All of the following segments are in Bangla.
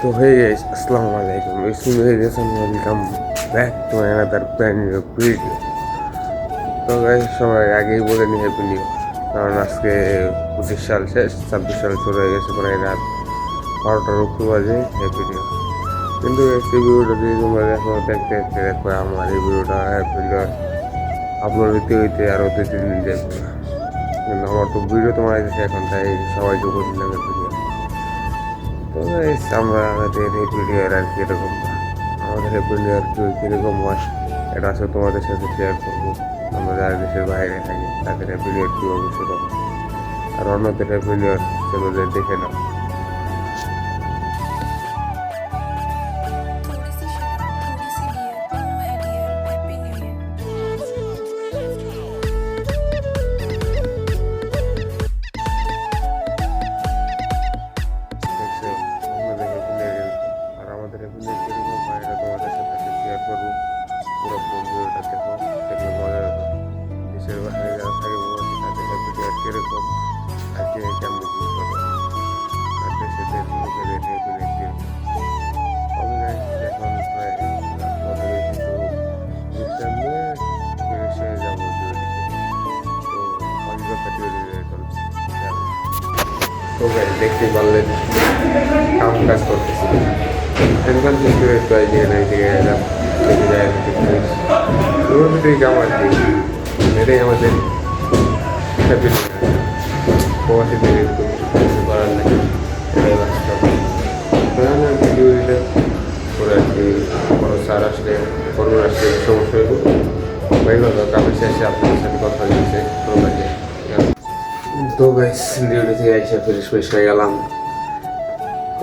তো হয়ে গেছে আসসালামু আলাইকুম। ইসমি হয়ে গেছে welcome back to another brand new video তো সবাই আগেই বলে নি হ্যাপি নিউ কারণ আজকে পঁচিশ সাল শেষ, ছাব্বিশ সাল শুরু হয়ে গেছে প্রায় রাত বারোটার উপর বাজে হ্যাপি নিউ কিন্তু এই ভিডিওটা যদি তোমরা দেখো, দেখতে দেখতে দেখো, আমার এই ভিডিওটা হ্যাপি নিউ আপলোড হইতে হইতে আরও দুই, তিন দিন দেখবে। কিন্তু আমার তো ভিডিও তোমার এখন তাই, সবাইকে বলি লাগে ভিডিও তো আমরা আমাদের এই ভিডিওর আর কি এরকম আমাদের এই ভিডিওর কীরকম হয় এটা আসলে তোমাদের সাথে শেয়ার করব। আমরা যারা দেশের বাইরে থাকি, তাদের এই ভিডিওর কী অবশ্যই আর অন্যদের এই ভিডিওর চলো দেখে নাও। তো গাইস দেখতে পারলেন। কাম কাজ করতেছি। এরকম কিন্তু একটু আইডিয়া নাই দিকে এলাম। দেখে যায় পুরো ভিতরে কাম আর কি। এটাই আমাদের হ্যাপি প্রবাসীদের কিছু করার নাই। ভিডিও দিলে করে আর কি, কোনো স্যার আসলে, কোনো আসলে সমস্যা ডিউটি থেকে এসে ফ্রেশ ফ্রেশ হয়ে গেলাম।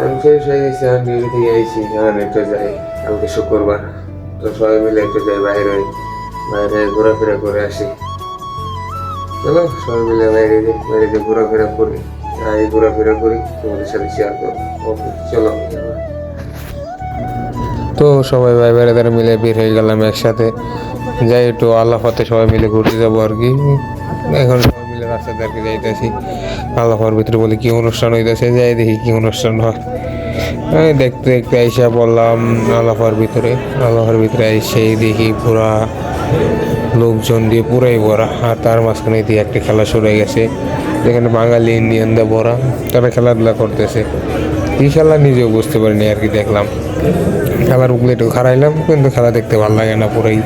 আমি ফ্রেশ হয়ে গেছি, আর ডিউটি থেকে এসেছি এখন একটু যাই, কালকে শুক্রবার। তো সবাই মিলে একটু যাই বাইরে বাইরে ঘোরাফেরা করে আসি। চলো, সবাই মিলে বাইরে যাই, বাইরে দিয়ে ঘোরাফেরা করি এই ঘোরাফেরা করি, তোমাদের সাথে শেয়ার করব। ওকে চলো। তো সবাই ভাই বেড়াদার মিলে বের হয়ে গেলাম একসাথে। যাই একটু আল্লাহ সবাই মিলে ঘুরতে যাব আর কি। এখন রাস্তাতে আর যাইতেছি আল্লাহর ভিতরে বলি কি অনুষ্ঠান হইতেছে, যাই দেখি কি অনুষ্ঠান হয়। দেখতে দেখতে আইসা বললাম আল্লাহর ভিতরে আল্লাহর ভিতরে আইসেই দেখি পুরা লোকজন দিয়ে পুরাই ভরা, আর তার মাঝখানে দিয়ে একটা খেলা শুরু হয়ে গেছে, যেখানে বাঙালি ইন্ডিয়ানদের ভরা, তারা খেলাধুলা করতেছে। কি খেলা নিজেও বুঝতে পারিনি আর কি দেখলাম। খেলার উপরে একটু খারাইলাম কিন্তু খেলা দেখতে ভালো লাগে না পুরাই।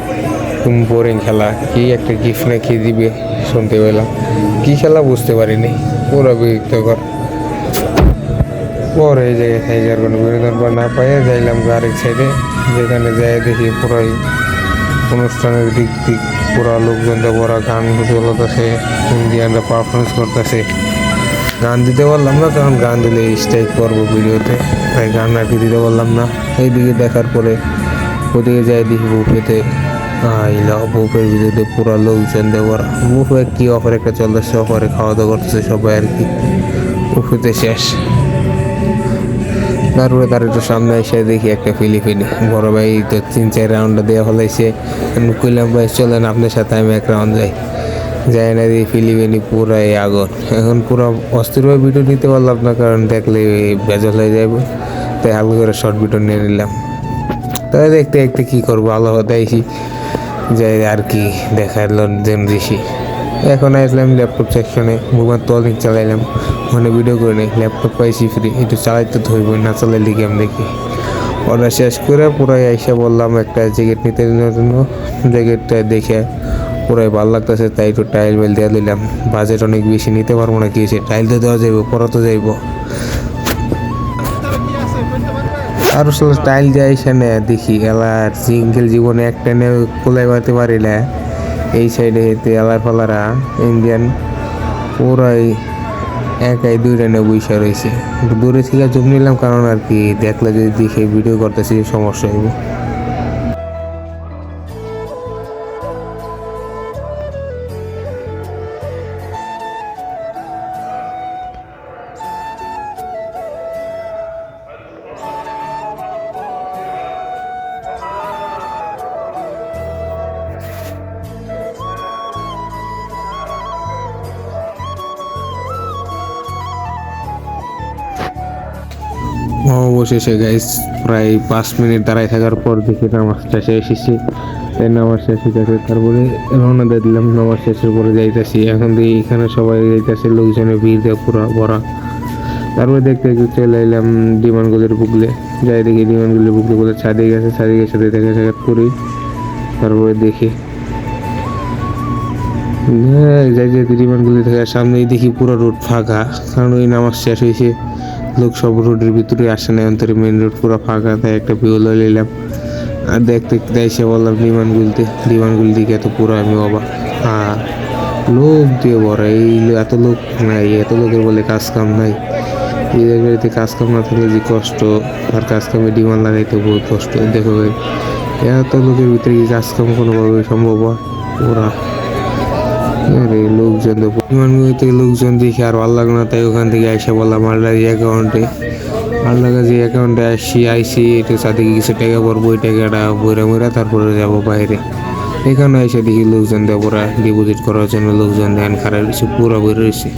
বোরিং খেলা, কি একটা গিফট না কি দিবে শুনতে পেলাম কি খেলা বুঝতে পারিনি, পুরো বিরক্তকর পরে এই জায়গায় থাইকার কোনো বিনোদন বা না পাইয়ে যাইলাম আরেক সাইডে যেখানে যাই দেখি পুরাই অনুষ্ঠানের দিক দিক, পুরা লোকজন ওরা গান চলতেছে ইন্ডিয়ানরা পারফরমেন্স করতেছে। গান দিতে পারলাম না, তখন গান দিলে স্ট্রাইক করব ভিডিওতে, তাই গান আর দিতে পারলাম না। এইদিকে দেখার পরে ওদিকে যাই দেখি বুফেতে আইলা বুফের ভিডিওতে পুরো লোকজন দেওয়ার বুফে কি অফার একটা চলতেছে, অফারে খাওয়া দাওয়া করতেছে সবাই আর কি। বুফেতে শেষ। তারপরে তার একটু সামনে এসে দেখি একটা ফিলিপিনি বড় ভাই তো তিন, চার রাউন্ড দেওয়া হলাইছে আমি কইলাম, ভাই, চলেন আপনার সাথে আমি এক রাউন্ড যাই। যাই না দিয়ে ফিলিপিনি পুরাই আগুন। এখন পুরো অস্থিরভাবে ভিডিও নিতে পারলাম না, কারণ দেখলে বেজল হয়ে যাবে তাই হালকা করে শর্ট ভিডিও নিয়ে নিলাম। তাই দেখতে দেখতে কী করব? আলো দেয়ছি যাই আর কি দেখাইল দেন ঋষি। এখন আসলাম ল্যাপটপ সেকশনে মোবাইল তলিং চালাইলাম ওখানে ভিডিও করে নিই ল্যাপটপ পাইছি ফ্রি একটু চালাইতে ধরবো না চালাইলে গেম দেখি। অর্ডার শেষ করে পুরাই আইসা বললাম, একটা জ্যাকেট নিতে জন্য। জ্যাকেটটা দেখে পুরাই ভালো লাগতেছে, তাই একটু টাইল বেল দিয়ে দিলাম বাজেট অনেক বেশি, নিতে পারব না কি টাইল তো দেওয়া যাইব পরে তো যাইব। আর আসলে টাইল যায় সেনে, দেখি এলার সিঙ্গেল জীবনে একটা নিয়ে কোলাই বাড়তে পারি না। এই সাইডে হেতে এলার ফালারা ইন্ডিয়ান পুরাই একাই দুই নিয়ে বৈশা রয়েছে। দূরে থেকে জুম নিলাম, কারণ আর কি দেখলে যদি দেখে ভিডিও করতেছি সমস্যা হইব। অবশেষে গাইস প্রায় পাঁচ মিনিট দাঁড়ায় থাকার পর দেখি নামাজ শেষে এসেছি এই নামাজ শেষ হয়ে তারপরে রওনা দিয়ে দিলাম নামাজ শেষের পরে যাইতেছি এখন দেখি এখানে সবাই যাইতেছে লোকজনের ভিড় দিয়ে পুরো ভরা তারপরে দেখতে দেখতে চলে এলাম ডিমান্ডগুলির বুকলে যাই দেখি ডিমান্ডগুলির বুকলে বলে ছাদে গেছে ছাদে গেছে দেখা সাক্ষাৎ করি তারপরে দেখি হ্যাঁ, যাই যাই ডিমান্ডগুলি থেকে সামনেই দেখি পুরো রোড ফাঁকা কারণ ওই নামাজ শেষ হয়েছে লোক সব রোডের ভিতরে আসে না অন্তরে মেন রোড পুরো ফাঁকা, তাই একটা ভিউ নিলাম। আর দেখতে দেখতে বললাম ডিমান্ডগুলিতে ডিমান্ডগুলি দিকে এত পুরো আমি অবাক। হ্যাঁ লোক দিয়ে বড় এই এত লোক নাই, এত লোকের বলে কাজ কাম নাই। এই জায়গাতে কাজ কাম না থাকলে যে কষ্ট, আর কাজ কামে ডিমান্ড লাগাইতে বহুত কষ্ট। দেখো ভাই, এত লোকের ভিতরে কি কাজ কাম কোনোভাবে সম্ভব ওরা আরে, লোকজন তো থেকে লোকজন দেখে আর ভালো লাগল না, তাই ওখান থেকে আইসা বললাম আল্লাহ অ্যাকাউন্টে আল্লাহ কাছে অ্যাকাউন্টে আসছি, আইসি একটু সাথে কিছু টাকা পড়ব ওই টাকাটা বইরা মইরা তারপরে যাব বাইরে। এখানে এসে দেখি লোকজন দেবরা পুরা ডিপোজিট করার জন্য লোকজন দেন, খারাপ পুরো বই রয়েছে।